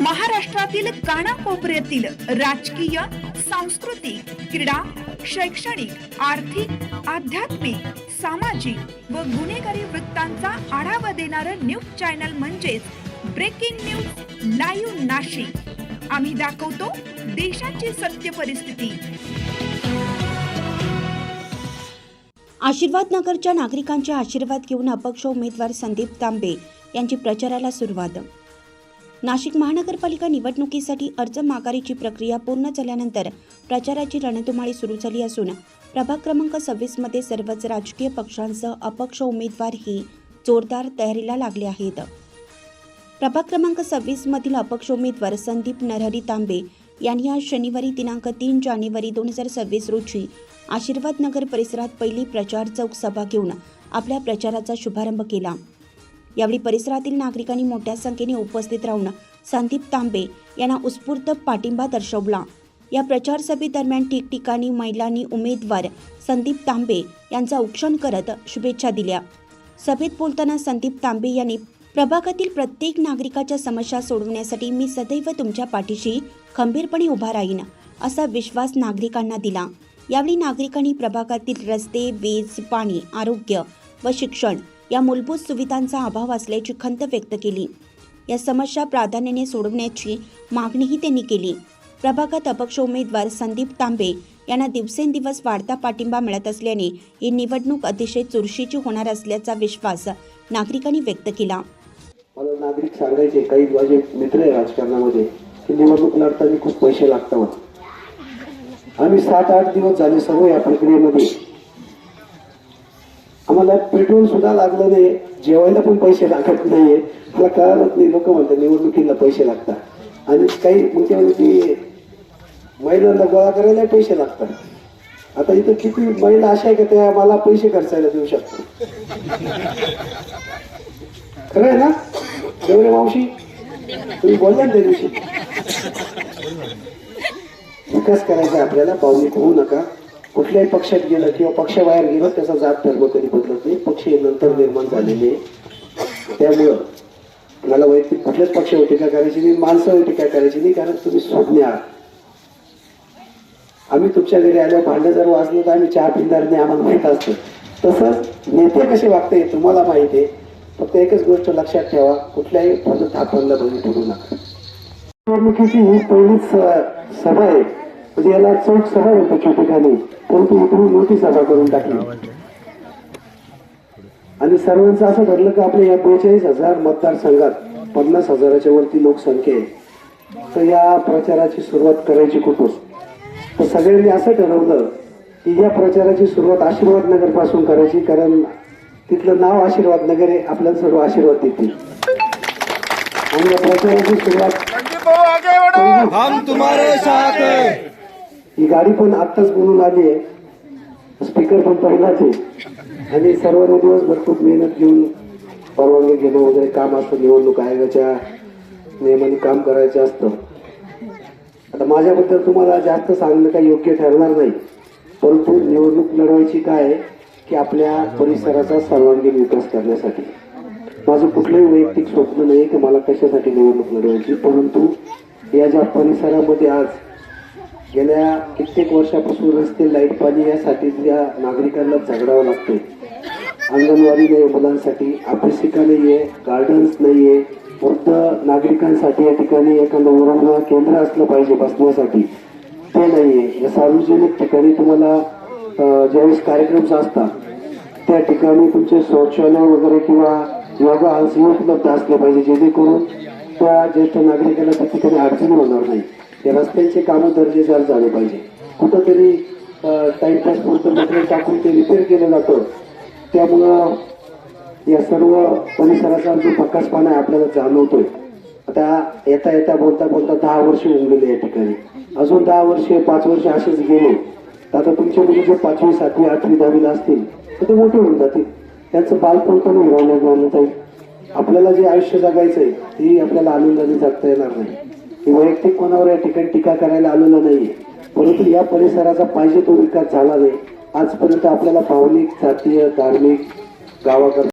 महाराष्ट्रातील कानाकोपऱ्यातील राजकीय सांस्कृतिक क्रीडा शैक्षणिक आर्थिक आध्यात्मिक सामाजिक व गुन्हेगारी वृत्तांचा आढावा देणारं न्यूज चॅनल म्हणजेच ब्रेकिंग न्यूज लाईव्ह नाशिक. आम्ही दाखवतो देशाची सत्य परिस्थिती. आशीर्वाद नगरच्या नागरिकांचे आशीर्वाद घेऊन अपक्ष उमेदवार संदीप तांबे यांची प्रचाराला सुरुवात. नाशिक महानगरपालिका निवडणुकीसाठी अर्ज माघारीची प्रक्रिया पूर्ण झाल्यानंतर प्रचाराची रणधुमाळी सुरू झाली असून प्रभाग क्रमांक सव्वीसमध्ये सर्वच राजकीय पक्षांसह अपक्ष उमेदवारही जोरदार तयारीला लागले आहेत. प्रभाग क्रमांक सव्वीसमधील अपक्ष उमेदवार संदीप नरहरी तांबे यांनी आज शनिवारी दिनांक तीन जानेवारी दोन हजार सव्वीस रोजी आशीर्वाद नगर परिसरात पहिली प्रचार चौक सभा घेऊन आपल्या प्रचाराचा शुभारंभ केला. यावेळी परिसरातील नागरिकांनी मोठ्या संख्येने उपस्थित राहून संदीप तांबे यांना उत्स्फूर्त पाठिंबा दर्शवला. या प्रचार सभेदरम्यान ठिकठिकाणी महिलांनी उमेदवार संदीप तांबे यांचा उक्षण करत शुभेच्छा दिल्या. सभेत बोलताना संदीप तांबे यांनी प्रभागातील प्रत्येक नागरिकाच्या समस्या सोडवण्यासाठी मी सदैव तुमच्या पाठीशी खंबीरपणे उभा राहीन असा विश्वास नागरिकांना दिला. यावेळी नागरिकांनी प्रभागातील रस्ते वीज पाणी आरोग्य व शिक्षण या मूलभूत सुविधांचा अभाव असल्याची खंत व्यक्त केली. या समस्या प्राधान्याने सोडवण्याची मागणीही त्यांनी केली. प्रभागात अपक्ष उमेदवार संदीप तांबे यांना दिवसेंदिवस वाढता पाठिंबा मिळत असल्याने ही निवडणूक अतिशय चुरशीची होणार असल्याचा विश्वास नागरिकांनी व्यक्त केला. मला नागरिक सांगायचे काही माझे मित्र आहे राजकारणामध्ये की निवडणूक लढताना खूप पैसे लागतात. आम्ही सात आठ दिवस झाले सर्व या प्रक्रियेमध्ये आम्हाला पेट्रोल सुद्धा लागलं नाही जेवायला पण पैसे लागत नाहीये. मला कळत नाही लोक म्हणतात निवडणुकीला पैसे लागतात. आणि काही म्हणजे म्हणे महिलांना गोळा करायला पैसे लागतात. आता इथं किती महिला अशा आहे का त्या मला पैसे खर्चायला देऊ शकतो खरं आहे ना? देवरे मावशी तुम्ही बोलला ना त्या दिवशी. विकास करायचा आपल्याला भावनिक होऊ नका. कुठल्याही पक्षात गेलं किंवा पक्षाबाहेर गेलं त्याचा जात धर्म कधी बदलत नाही. पक्ष नंतर निर्माण झालेले त्यामुळं मला वैयक्तिक कुठल्याच पक्षावर टीका करायची नाही माणसावर टीका करायची नाही कारण तुम्ही सोडणे आहात. आम्ही तुमच्या घरी आल्यावर भांडं जर वाजलं तर आम्ही चहा पिणार नाही आम्हाला माहीत असतं. तसंच नेते कसे वागते तुम्हाला माहिती आहे. फक्त एकच गोष्ट लक्षात ठेवा कुठल्याही पद्धत आपल्याला बघून ठरू नका. निवडणुकीची ही पहिलीच सभा आहे. म्हणजे याला चौक सभा होतो ठिकाणी. परंतु इकडून मोठी सभा करून टाकली. आणि सर्वांचं असं ठरलं की आपल्या या बेचाळीस हजार मतदारसंघात पन्नास हजाराच्या वरती लोकसंख्या आहे. तर या प्रचाराची सुरुवात करायची कुठून? तर सगळ्यांनी असं ठरवलं की या प्रचाराची सुरुवात आशीर्वाद नगरपासून करायची कारण तिथलं नाव आशीर्वाद नगर आहे आपल्याला सर्व आशीर्वाद देतील. आणि या प्रचाराची सुरुवात हम तुम्हारे साथ ही गाडी पण आत्ताच बोलून आली आहे. स्पीकर पण पहिलाच आहे. आणि सर्वांनी दिवसभर खूप मेहनत घेऊन परवानगी घेणं वगैरे काम असतं. निवडणूक आयोगाच्या नियमाने काम करायचं असतं. आता माझ्याबद्दल तुम्हाला जास्त सांगणं काही योग्य ठरणार नाही. परंतु निवडणूक लढवायची काय आहे? की आपल्या परिसराचा सर्वांगीण विकास करण्यासाठी. माझं कुठलंही वैयक्तिक स्वप्न नाही की मला कशासाठी निवडणूक लढवायची. परंतु या ज्या परिसरामध्ये आज गेल्या कित्येक वर्षापासून रस्ते लाइट पाणी यासाठी या नागरिकांना झगडावं लागते अंगणवाडी नाही मुलांसाठी अभ्यासिका नाहीये गार्डन्स नाहीये. वृद्ध नागरिकांसाठी या ठिकाणी एखादं उरण केंद्र असलं पाहिजे बसण्यासाठी. ते नाहीये. या सार्वजनिक ठिकाणी तुम्हाला ज्यावेळेस कार्यक्रम असतात त्या ठिकाणी तुमचे शौचालय वगैरे किंवा योगा हालसी उपलब्ध असले पाहिजे जेणेकरून त्या ज्येष्ठ नागरिकांना त्या ठिकाणी अडचण होणार नाही ते रस्त्याचे कामं दर्जेदार झाले पाहिजे. कुठंतरी टाईमपास पुरतं मटेरियल टाकून ते रिपेअर केलं जातं. त्यामुळं या सर्व परिसराचा जो प्रकाशपणा आहे आपल्याला जाणवतोय. आता येता येता बोलता बोलता दहा वर्ष उमलेले या ठिकाणी. अजून दहा वर्ष पाच वर्ष असेच गेले. तर आता तुमचे मुली जे पाचवी सातवी आठवी दहावीला असतील तर ते मोठे होऊन जातील. त्यांचं बालपण पण हिरवण्यात मानलं जाईल आपल्याला जे आयुष्य जगायचं आहे ते आपल्याला आनंदाने जगता येणार नाही. की वैयक्तिक कोणावर या ठिकाणी टीका करायला आलेलं नाहीये. परंतु या परिसराचा पाहिजे तो विकास झाला नाही. आजपर्यंत आपल्याला भावनिक जातीय धार्मिक गावाकडे